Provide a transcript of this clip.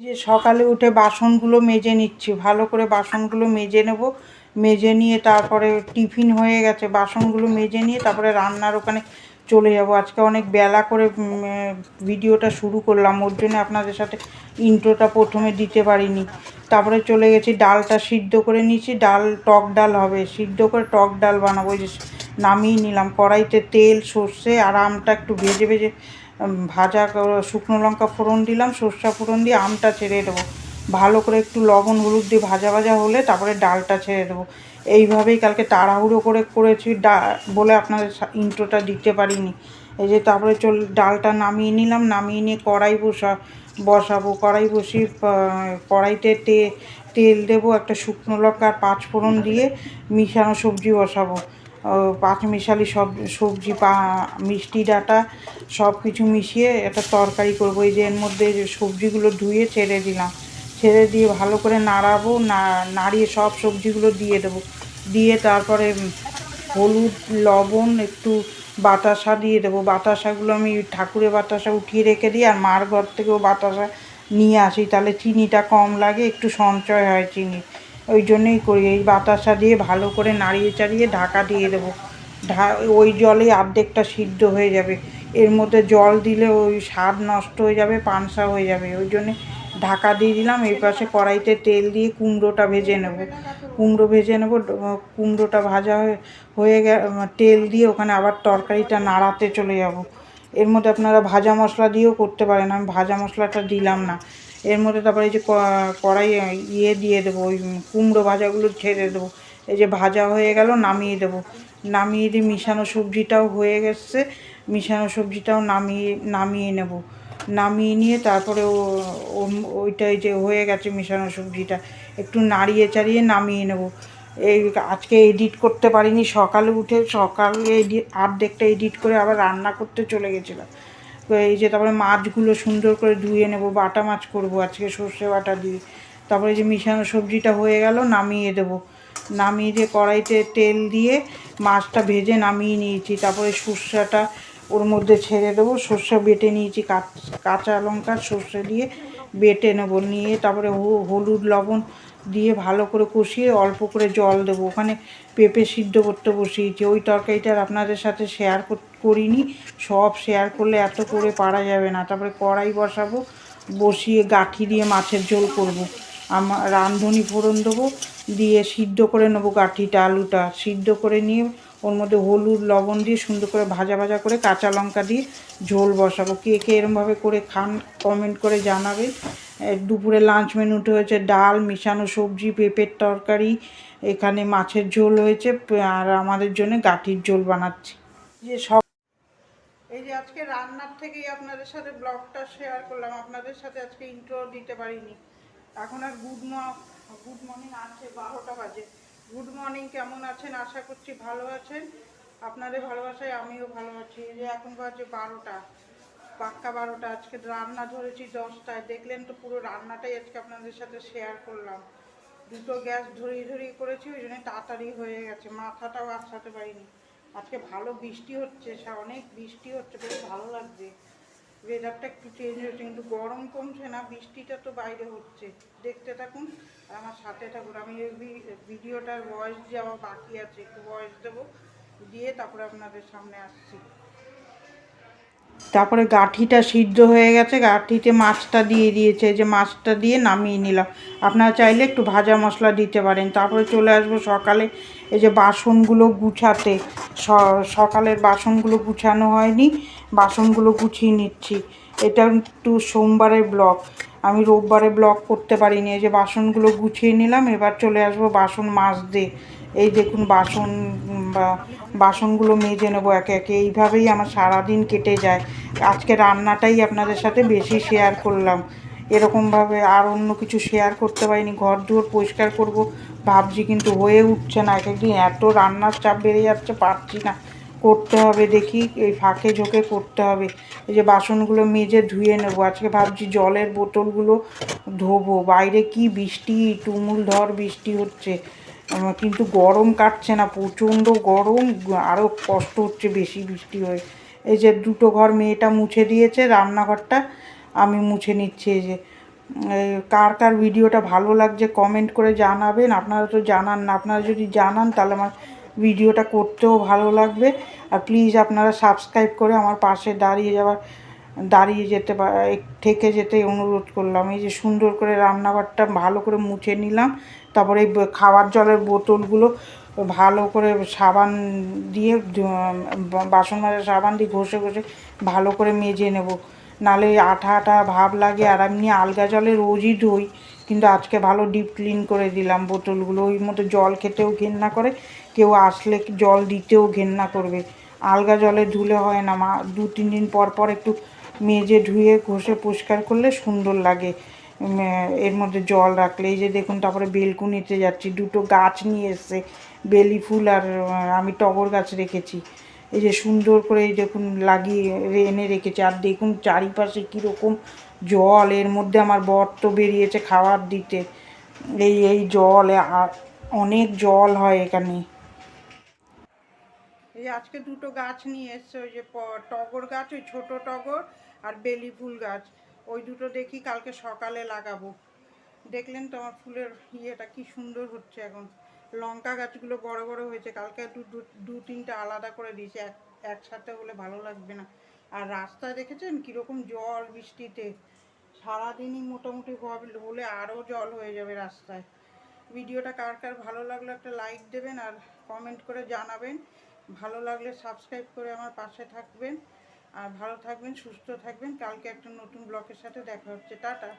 যে সকালে উঠে বাসনগুলো মেজে নিচ্ছি, ভালো করে বাসনগুলো মেজে নেব, মেজে নিয়ে তারপরে টিফিন হয়ে গেছে, বাসনগুলো মেজে নিয়ে তারপরে রান্নার ওখানে চলে যাব। আজকে অনেক বেলা করে ভিডিওটা শুরু করলাম, ওর জন্য আপনাদের সাথে ইন্ট্রোটা প্রথমে দিতে পারিনি। তারপরে চলে গেছি, ডালটা সিদ্ধ করে নিয়েছি, ডাল, টক ডাল হবে, সিদ্ধ করে টক ডাল বানাবো, ওই যে নামিয়ে নিলাম, কড়াইতে তেল, সর্ষে আর আমটা একটু ভেজে ভেজে ভাজা শুকনো লঙ্কা ফোড়ন দিলাম সর্ষা ফোড়ন দিয়ে আমটা ছেড়ে দেবো। ভালো করে একটু লবণ হলুদ দিয়ে ভাজা ভাজা হলে তারপরে ডালটা ছেড়ে দেবো। এইভাবেই কালকে তাড়াহুড়ো করে করেছি ডা বলে আপনাদের ইন্ট্রোটা দিতে পারিনি। এই যে তারপরে চল ডালটা নামিয়ে নিলাম নামিয়ে নিয়ে কড়াই বসা বসাবো। কড়াই আহ, কড়াইতে তে তেল দেবো একটা শুকনো লঙ্কা পাঁচ ফোড়ন দিয়ে মিশানো সবজি বসাবো। পাঁচ মিশালি সব সবজি, পা, মিষ্টি, ডাঁটা সব কিছু মিশিয়ে একটা তরকারি করব। এই যে এর মধ্যে সবজিগুলো ধুয়ে ছেড়ে দিলাম। ছেড়ে দিয়ে ভালো করে নাড়াবো, না, নাড়িয়ে সব সবজিগুলো দিয়ে দেবো। দিয়ে তারপরে হলুদ, লবণ, একটু বাতাসা দিয়ে দেবো। বাতাসাগুলো আমি ঠাকুরের বাতাসা উঠিয়ে রেখে দিই আর মার ঘর থেকেও বাতাসা নিয়ে আসি। তাহলে চিনিটা কম লাগে, একটু সঞ্চয় হয় চিনি ওই জন্যই করি, এই বাতাসা দিয়ে ভালো করে নাড়িয়ে চাড়িয়ে ঢাকা দিয়ে দেবো। ঢা, ওই জলেই অর্ধেকটা সিদ্ধ হয়ে যাবে। এর মধ্যে জল দিলে ওই স্বাদ নষ্ট হয়ে যাবে, পানসা হয়ে যাবে। ওই জন্যে ঢাকা দিয়ে দিলাম, এই পাশে কড়াইতে তেল দিয়ে কুমড়োটা ভেজে নেব। কুমড়ো ভেজে নেব কুমড়োটা ভাজা হয়ে হয়ে গে তেল দিয়ে ওখানে আবার তরকারিটা নাড়াতে চলে যাব। এর মধ্যে আপনারা ভাজা মশলা দিয়েও করতে পারেন, আমি ভাজা মশলাটা দিলাম না। এর মধ্যে তারপরে এই যে কড়াই ইয়ে দিয়ে দেবো, ওই কুমড়ো ভাজাগুলো ছেড়ে দেবো। এই যে ভাজা হয়ে গেল, নামিয়ে দেবো। নামিয়ে দিয়ে মিশানো সবজিটাও হয়ে গেছে। মিশানো সবজিটাও নামিয়ে নামিয়ে নেব। নামিয়ে নিয়ে তারপরে ওইটাই যে হয়ে গেছে মিশানো সবজিটা, একটু নাড়িয়ে চাড়িয়ে নামিয়ে নেব। এই আজকে এডিট করতে পারিনি, সকালে উঠে সকালে এডিট আর্ধেকটা এডিট করে আবার রান্না করতে চলে গেছিলাম। এই যে তারপরে মাছগুলো সুন্দর করে ধুয়ে নেব, বাটা মাছ করব আজকে সর্ষে বাটা দিয়ে। তারপরে যে মিশানো সবজিটা হয়ে গেল, নামিয়ে দেব। নামিয়ে দিয়ে কড়াইতে তেল দিয়ে মাছটা ভেজে নামিয়ে নিয়েছি। তারপরে সর্ষেটা ওর মধ্যে ছেড়ে দেবো। সর্ষে বেটে নিয়েছি কাচ- কাঁচা লঙ্কা সর্ষে দিয়ে। বেটে নেব, নিয়ে তারপরে হলুদ লবণ দিয়ে ভালো করে কষিয়ে অল্প করে জল দেবো। ওখানে পেঁপে সিদ্ধ করতে বসিয়েছি। ওই তরকারিটার আপনাদের সাথে শেয়ার করিনি। সব শেয়ার করলে এত করে পারা যাবে না। তারপরে কড়াই বসাবো, বসিয়ে গাঁঠি দিয়ে মাছের ঝোল করব। আমার রাঁধুনি ফোড়ন দেবো, দিয়ে সিদ্ধ করে নেব গাঁঠিটা, আলুটা। সিদ্ধ করে নিয়ে ওর মধ্যে হলুদ, লবণ দিয়ে সুন্দর করে ভাজা ভাজা করে কাঁচা লঙ্কা দিয়ে ঝোল বসাবো। কে কে এরমভাবে করে খান কমেন্ট করে জানাবেন দুপুরে লাঞ্চ মেনুতে হয়েছে ডাল, মিশানো সবজি, পেঁপের তরকারি, এখানে মাছের ঝোল হয়েছে আর আমাদের জন্য গাঠির ঝোল বানাচ্ছি। যে সব এই যে আজকে রান্নার থেকেই আপনাদের সাথে ব্লগটা শেয়ার করলাম, আপনাদের সাথে আজকে ইন্ট্রো দিতে পারিনি। এখন আর গুড মর্নিং গুড মর্নিং আছে, বারোটা বাজে। গুড মর্নিং কেমন আছেন? আশা করছি ভালো আছেন। আপনাদের ভালোবাসায় আমিও ভালো আছি। যে এখন বাজে বারোটা, পাক্কা বারোটা, আজকে রান্না ধরেছি দশটায়। দেখলেন তো পুরো রান্নাটাই আজকে আপনাদের সাথে শেয়ার করলাম। দুটো গ্যাস ধরিয়ে ধরিয়ে করেছি, ওই জন্য তাড়াতাড়ি হয়ে গেছে। মাথাটাও আসাতে পারিনি। আজকে ভালো বৃষ্টি হচ্ছে, সা- অনেক বৃষ্টি হচ্ছে, বেশ ভালো লাগছে। ওয়েদারটা একটু চেঞ্জ হয়েছে, কিন্তু গরম কমছে না, বৃষ্টিটা তো বাইরে হচ্ছে। দেখতে থাকুন, আর আমার সাথে থাকুন। আমি ভিডিওটার ভয়েস আমার বাকি আছে, একটু ভয়েস দেবো, দিয়ে তারপরে আপনাদের সামনে আসছি। তারপরে গাঠিটা সিদ্ধ হয়ে গেছে, গাঠিতে মাছটা দিয়ে দিয়েছে, যে মাছটা দিয়ে নামিয়ে নিলাম। আপনারা চাইলে একটু ভাজা মশলা দিতে পারেন। তারপরে চলে আসব সকালে, এই যে বাসনগুলো গুছাতে। সকালের বাসনগুলো গুছানো হয়নি, বাসনগুলো গুছিয়ে নিচ্ছি। এটা একটু সোমবারের ব্লগ। আমি রোববারে ব্লগ করতে পারিনি, এই যে বাসনগুলো গুছিয়ে নিলাম, এবার চলে আসব বাসন মাজতে। এই দেখুন বাসন বা বাসনগুলো মেজে নেব একে একে। এইভাবেই আমার সারাদিন কেটে যায়। আজকে রান্নাটাই আপনাদের সাথে বেশি শেয়ার করলাম। এরকমভাবে আর অন্য কিছু শেয়ার করতে পারিনি। ঘর দুয়ার পরিষ্কার করব। ভাবছি কিন্তু হয়ে উঠছে না। এক একদিন এত রান্নার চাপ বেড়ে যাচ্ছে, পারছি না। করতে হবে দেখি, এই ফাঁকে ঝোঁকে করতে হবে। এই যে বাসনগুলো মেজে ধুয়ে নেব। আজকে ভাবছি জলের বোতলগুলো ধোবো। বাইরে কি বৃষ্টি, তুমুল ধর বৃষ্টি হচ্ছে। কিন্তু গরম কাটছে না, প্রচণ্ড গরম আরও কষ্ট হচ্ছে বেশি বৃষ্টি হয়ে। এই যে দুটো ঘর মেয়েটা মুছে দিয়েছে, রান্নাঘরটা আমি মুছে নিচ্ছি, এই যে। কার কার ভিডিওটা ভালো লাগছে কমেন্ট করে জানাবেন। আপনারা তো জানান না, আপনারা যদি জানান তাহলে আমার ভিডিওটা করতেও ভালো লাগবে। আর প্লিজ আপনারা সাবস্ক্রাইব করে আমার পাশে দাঁড়িয়ে যাওয়ার দাঁড়িয়ে যেতে থেকে যেতে অনুরোধ করলাম। এই যে সুন্দর করে রান্নাঘরটা ভালো করে মুছে নিলাম। তারপরে এই খাওয়ার জলের বোতলগুলো ভালো করে সাবান দিয়ে বাসন মাজার সাবান দিয়ে ঘষে ঘষে ভালো করে মেজে নেব। নালে আঠা আঠা ভাব লাগে আর এমনি আলগা জলে রোজই ধুই। কিন্তু আজকে ভালো ডিপ ক্লিন করে দিলাম বোতলগুলো। ওই মতো জল খেতেও ঘেন্না করে। কেউ আসলে জল দিতেও ঘেন্না করবে। আলগা জলে ধুলে হয় না মা। দু, তিন দিন পর পর একটু মেজে ধুয়ে, ঘষে, পরিষ্কার করলে সুন্দর লাগে। এর মধ্যে জল রাখলে, এই যে দেখুন তারপরে বেলকুনিতে যাচ্ছি, দুটো গাছ নিয়ে এসছে, বেলি ফুল আর আমি টগর গাছ রেখেছি। এই যে সুন্দর করে দেখুন লাগিয়ে এনে রেখেছি। আর দেখুন চারিপাশে কীরকম জল, এর মধ্যে আমার বর তো বেরিয়েছে খাবার দিতে। এই এই জল অনেক জল হয় এখানে। এই আজকে দুটো গাছ নিয়ে এসছে, ওই যে টগর গাছ, ওই ছোট টগর আর বেলি ফুল গাছ। ওই দুটো দেখি কালকে সকালে লাগাবো। দেখলেন তো আমার ফুলের ইয়েটা কি সুন্দর হচ্ছে এখন। লঙ্কা গাছগুলো বড় বড় হয়েছে, কালকে দু, দু- তিনটা আলাদা করে দিয়েছি, এক, একসাথে হলে ভালো লাগবে না। আর রাস্তায় দেখেছেন কীরকম জল বৃষ্টিতে? সারাদিনই মোটামুটি হলে আরও জল হয়ে যাবে রাস্তায়। ভিডিওটা কার কার ভালো লাগল একটা লাইক দেবেন আর কমেন্ট করে জানাবেন। ভালো লাগলে সাবস্ক্রাইব করে আমার পাশে থাকবেন। আর ভালো থাকবেন, সুস্থ থাকবেন। কালকে একটা নতুন ব্লকের সাথে দেখা হচ্ছে। টাটা।